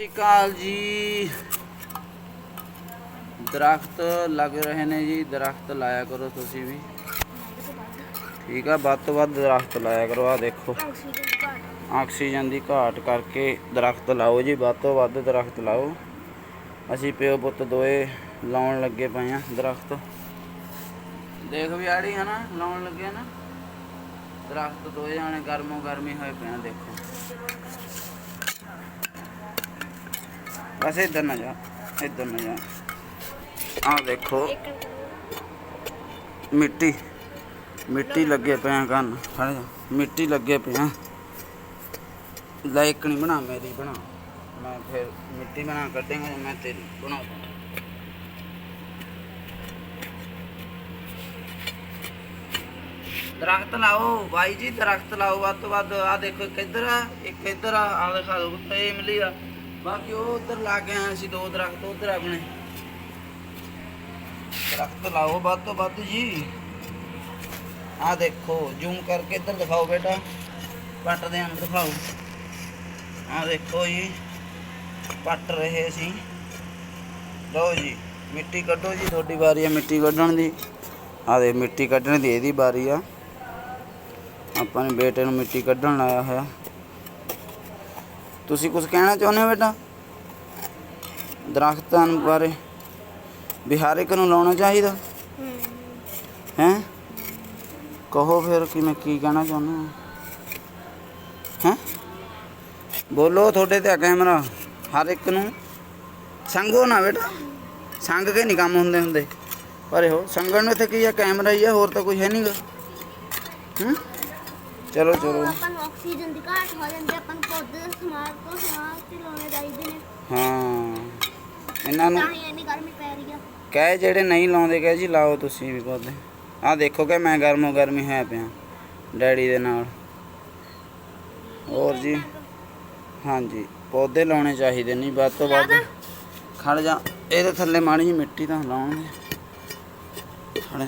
ਸ਼੍ਰੀ ਅਕਾਲ ਜੀ। ਦਰਖਤ ਲੱਗ ਰਹੇ ਨੇ ਜੀ, ਦਰਖਤ ਲਾਇਆ ਕਰੋ ਤੁਸੀਂ ਵੀ। ਠੀਕ ਆ, ਵੱਧ ਤੋਂ ਵੱਧ ਦਰਖਤ ਲਾਇਆ ਕਰੋ ਆ ਦੇਖੋ। ਆਕਸੀਜਨ ਦੀ ਘਾਟ ਕਰਕੇ ਦਰਖਤ ਲਾਓ ਜੀ, ਵੱਧ ਤੋਂ ਵੱਧ ਦਰਖਤ ਲਾਓ। ਅਸੀਂ ਪਿਓ ਪੁੱਤ ਦੋਏ ਲਾਉਣ ਲੱਗੇ ਪਏ ਆ ਦਰਖਤ। ਦੇਖ ਵੀ ਆੜੀ ਹੈ ਨਾ, ਲਾਉਣ ਲੱਗੇ ਨਾ। ਦਰਖਤ ਦੋਏ ਜਾਣੇ ਗਰਮੋ ਗਰਮੀ ਹੋਏ ਪਏ ਆ, ਦੇਖੋ। ਬਸ ਇੱਧਰ ਨਾ ਜਾ, ਇੱਧਰ ਨਾ ਜਾ। ਆ ਦੇਖੋ, ਮਿੱਟੀ ਮਿੱਟੀ ਲੱਗੇ ਪਏ ਆ ਕੰਨ ਖੜ ਜਾ। ਮਿੱਟੀ ਲੱਗੇ ਪਿਆ ਲਾਇਕ ਨਹੀਂ ਬਣਾ, ਮੇਰੀ ਬਣਾ। ਮੈਂ ਫਿਰ ਮਿੱਟੀ ਬਣਾ ਕੱਢਾਂਗਾ ਮੈਂ ਤੇਰੀ ਬਣਾ ਦਰਖਤ ਲਾਓ, ਬਾਈ ਜੀ, ਦਰਖਤ ਲਾਓ ਵੱਧ ਤੋਂ ਵੱਧ। ਆ ਦੇਖੋ ਇੱਕ ਇੱਧਰ ਆ, ਇੱਕ ਇੱਧਰ ਆ ਆ ਦਿਖਾ ਦਿਓ ਤੇ ਇਮਲੀ ਆ। ਬਾਕੀ ਉਹ ਉੱਧਰ ਲਾ ਕੇ ਆਏ ਸੀ ਦੋ ਦਰਖਤ, ਉੱਧਰ ਆਪਣੇ। ਦਰਖਤ ਲਾਓ ਵੱਧ ਤੋਂ ਵੱਧ ਜੀ। ਆ ਦੇਖੋ, ਜ਼ੂਮ ਕਰਕੇ ਇੱਧਰ ਦਿਖਾਓ ਬੇਟਾ। ਪੱਟ ਦੇ ਅੰਦਰ ਦਿਖਾਓ। ਆ ਦੇਖੋ ਜੀ, ਪੱਟ ਰਹੇ ਸੀ। ਲਓ ਜੀ, ਮਿੱਟੀ ਕੱਢੋ ਜੀ, ਤੁਹਾਡੀ ਵਾਰੀ ਆ ਮਿੱਟੀ ਕੱਢਣ ਦੀ। ਆ ਦੇ ਮਿੱਟੀ ਕੱਢਣ ਦੀ, ਇਹਦੀ ਵਾਰੀ ਆ। ਆਪਾਂ ਨੇ ਬੇਟੇ ਨੂੰ ਮਿੱਟੀ ਕੱਢਣ ਲਾਇਆ ਹੋਇਆ। ਤੁਸੀਂ ਕੁਝ ਕਹਿਣਾ ਚਾਹੁੰਦੇ ਹੋ ਬੇਟਾ? ਦਰਖਤਾਂ ਬਾਰੇ। ਵੀ ਹਰ ਇੱਕ ਨੂੰ ਲਾਉਣਾ ਚਾਹੀਦਾ। ਹੈ। ਕਹੋ ਫਿਰ ਕਿ ਮੈਂ ਕੀ ਕਹਿਣਾ ਚਾਹੁੰਦਾ ਹਾਂ। ਹੈ? ਬੋਲੋ ਤੁਹਾਡੇ ਤੇ ਕੈਮਰਾ। ਹਰ ਇੱਕ ਨੂੰ। ਸੰਗੋ ਨਾ ਬੇਟਾ। ਸੰਗ ਕੇ ਨਹੀਂ ਕੰਮ ਹੁੰਦੇ ਹੁੰਦੇ। ਪਰ ਇਹੋ ਸੰਗਣ ਨੂੰ ਇੱਥੇ ਕੀ ਆ? ਕੈਮਰਾ ਹੀ ਆ ਹੋਰ ਤਾਂ ਕੋਈ ਹੈ ਨਹੀਂਗਾ ਹੂੰ? ਚਲੋ ਚਲੋ। ਆਪਾਂ ਨੂੰ ਆਕਸੀਜਨ ਦੀ ਘਾਟ ਹੋ ਜਾਂਦੀ ਹੈ, ਆਪਾਂ ਨੂੰ ਪੌਦੇ ਦੇ ਸਮਾਰ ਤੋਂ ਸਮਾਰ ਤੇ ਲਾਉਣੇ ਚਾਹੀਦੇ ਨੇ। ਹਾਂ। ਇਹਨਾਂ ਨੂੰ ਤਾਂ ਹੀ ਇੰਨੀ ਗਰਮੀ ਪੈ ਰਹੀ ਆ। ਕਹੇ ਜਿਹੜੇ ਨਹੀਂ ਲਾਉਂਦੇ ਕਹੇ ਜੀ ਲਾਓ ਤੁਸੀਂ ਵੀ ਪੌਦੇ ਆਹ ਦੇਖੋ ਕਿ ਮੈਂ ਗਰਮੋ ਗਰਮੀ ਹੋਇਆ ਪਿਆ ਡੈਡੀ ਦੇ ਨਾਲ। ਹੋਰ ਜੀ? ਹਾਂਜੀ ਪੌਦੇ ਲਾਉਣੇ ਚਾਹੀਦੇ ਨਹੀਂ ਵੱਧ ਤੋਂ ਵੱਧ। ਖੜ ਜਾ ਇਹਦੇ ਥੱਲੇ ਮਾੜੀ ਜੀ ਮਿੱਟੀ ਤਾਂ ਲਾਉਣਗੇ ਖੜੇ।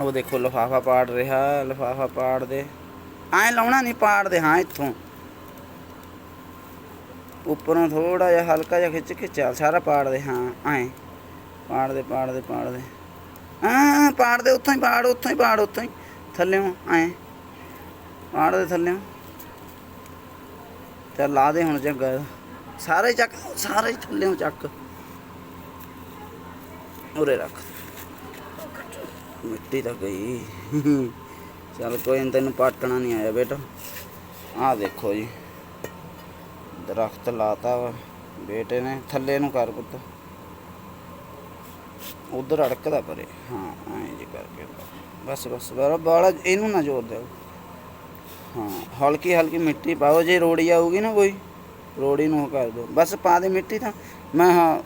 ਉਹ ਦੇਖੋ ਲਫਾਫਾ ਪਾੜ ਰਿਹਾ, ਲਫਾਫਾ ਪਾੜ ਦੇ। ਐਂ ਲਾਉਣਾ ਨਹੀਂ ਪਾੜ ਦੇ, ਹਾਂ ਇੱਥੋਂ। ਉੱਪਰੋਂ ਥੋੜਾ ਜਿਹਾ ਹਲਕਾ ਜਿਹਾ ਖਿੱਚ ਕੇ ਚੱਲ, ਸਾਰਾ ਪਾੜ ਦੇ, ਹਾਂ, ਐਂ। ਪਾੜ ਦੇ ਪਾੜ ਦੇ ਪਾੜ ਦੇ। ਹਾਂ, ਪਾੜ ਦੇ, ਉੱਥੋਂ ਹੀ ਪਾੜ, ਉੱਥੋਂ ਹੀ ਪਾੜ, ਉੱਥੋਂ ਹੀ। ਥੱਲੇੋਂ ਐਂ। ਪਾੜ ਦੇ ਥੱਲੇੋਂ ਚੱਲ ਲਾ ਦੇ ਹੁਣ ਜੱਗਾ ਸਾਰੇ ਚੱਕ, ਸਾਰੇ ਥੱਲੇੋਂ ਚੱਕ। ਉਰੇ ਰੱਖ। ਮਿੱਟੀ ਤਾਂ ਗਈ। ਚੱਲ ਕੋਈ ਨੀ, ਤੈਨੂੰ ਪਾਟਣਾ ਨਹੀਂ ਆਇਆ ਬੇਟਾ। ਆਹ ਦੇਖੋ ਜੀ ਦਰਖਤ ਲਾਤਾ ਵਾ। ਬੇਟੇ ਨੇ ਥੱਲੇ ਨੂੰ ਕਰ ਪੁੱਤ ਉਧਰ ਅੜਕਦਾ ਪਰੇ। ਹਾਂ ਐਂ ਜੀ ਕਰਕੇ। ਬਸ ਬਸ ਬੜਾ ਬਾਲਾ ਇਹਨੂੰ ਨਾ ਜ਼ੋਰ ਦਿਓ। ਹਾਂ ਹਲਕੀ ਹਲਕੀ ਮਿੱਟੀ ਪਾਓ। ਜੇ ਰੋੜੀ ਆਊਗੀ ਨਾ ਕੋਈ ਰੋੜੀ ਨੂੰ ਉਹ ਕਰ ਦਿਓ। ਬਸ ਪਾ ਦੇ ਮਿੱਟੀ ਤਾਂ। ਮੈਂ ਹਾਂ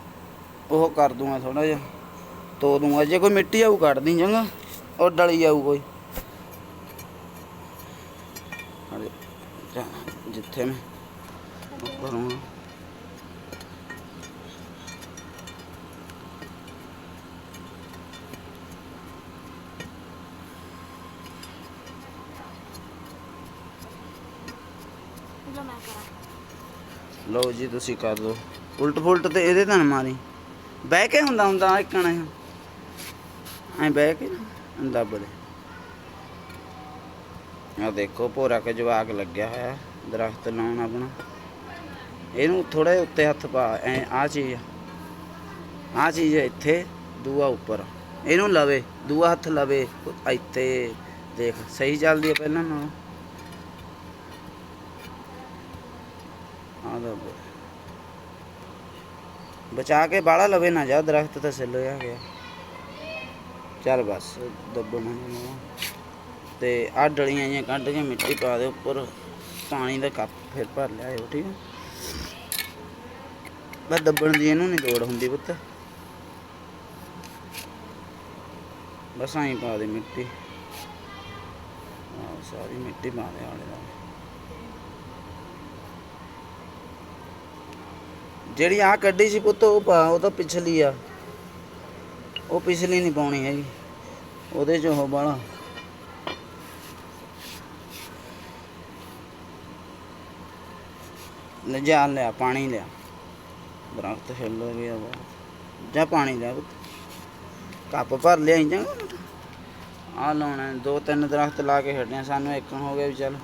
ਉਹ ਕਰ ਦੂੰਗਾ ਥੋੜਾ ਜਿਹਾ। ਤੋ ਦੂੰਗਾ ਜੇ ਕੋਈ ਮਿੱਟੀ ਆਊ ਕੱਢ ਦੀ ਚੰਗਾ ਉਹ ਡਲੀ ਆਊ ਕੋਈ। ਜਿੱਥੇ ਮੈਂ ਕਰੂੰਗਾ ਲਓ ਜੀ ਤੁਸੀਂ ਕਰ ਦਿਓ ਉਲਟ ਫੁਲਟ ਤੇ ਇਹਦੇ ਤਾਂ ਮਾਰੀ। ਬਹਿ ਕੇ ਹੁੰਦਾ ਹੁੰਦਾ ਇੱਕਣਾ ਐ ਬਹਿ ਕੇ ਦੱਬ ਦੇ। ਆ ਦੇਖੋ, ਭੋਰਾ ਕੇ ਜਵਾਕ ਲੱਗਿਆ ਹੋਇਆ, ਦਰਖਤ ਲਾਉਣ ਆਪਣਾ। ਇਹਨੂੰ ਥੋੜਾ ਜਿਹਾ ਉੱਤੇ ਹੱਥ ਪਾ, ਐ ਆ ਚੀਜ਼ ਆ। ਚੀਜ਼ ਇੱਥੇ, ਦੂਆ ਉੱਪਰ। ਇਹਨੂੰ ਲਵੇ, ਦੂਆ ਹੱਥ ਲਵੇ, ਇੱਥੇ ਦੇਖ, ਸਹੀ ਚੱਲਦੀ ਹੈ ਪਹਿਲਾਂ ਨਾਲੋਂ। ਆ ਦੱਬ ਬਚਾ ਕੇ ਬਾਲਾ ਲਵੇ ਨਾ ਜਾ, ਦਰਖਤ ਤਾਂ ਸਿੱਲ ਗਿਆ। ਚੱਲ ਬਸ ਦੱਬਣ ਤੇ ਆ ਡਲੀਆਂ ਜਿਹੀਆਂ ਕੱਢ ਕੇ ਮਿੱਟੀ ਪਾ ਦੇ ਉੱਪਰ, ਪਾਣੀ ਦਾ ਕੱਪ ਫਿਰ ਭਰ ਲਿਆਇਓ ਠੀਕ ਹੈ ਬਸ ਦੱਬਣ ਦੀ ਇਹਨੂੰ ਨਹੀਂ ਲੋੜ ਹੁੰਦੀ ਪੁੱਤ। ਬਸ ਆਈ ਪਾ ਦੇ ਮਿੱਟੀ। ਆ ਸਾਰੀ ਮਿੱਟੀ ਪਾ ਦੇ ਆਲੇ ਦੁਆਲੇ। ਜਿਹੜੀ ਆ ਕੱਢੀ ਸੀ ਪੁੱਤ ਉਹ ਪਾ, ਉਹ ਤਾਂ ਪਿਛਲੀ ਆ। ਉਹ ਪਿਛਲੀ ਨਹੀਂ ਪਾਉਣੀ ਹੈਗੀ। ਉਹਦੇ ਚ ਉਹ ਬਾਲਾ ਲੈ ਜਾ ਲਿਆ ਪਾਣੀ ਲਿਆ। ਦਰਖਤ ਹਿੱਲ ਗਿਆ ਬਹੁਤ ਜਾ ਪਾਣੀ ਲਿਆ ਕੱਪ ਭਰ ਲਿਆਈ ਜਾਂਗਾ ਆ ਲਾਉਣਾ, ਦੋ ਤਿੰਨ ਦਰਖਤ ਲਾ ਕੇ ਛੱਡਿਆ, ਸਾਨੂੰ ਇੱਕ ਹੋ ਗਿਆ ਵੀ ਚੱਲ।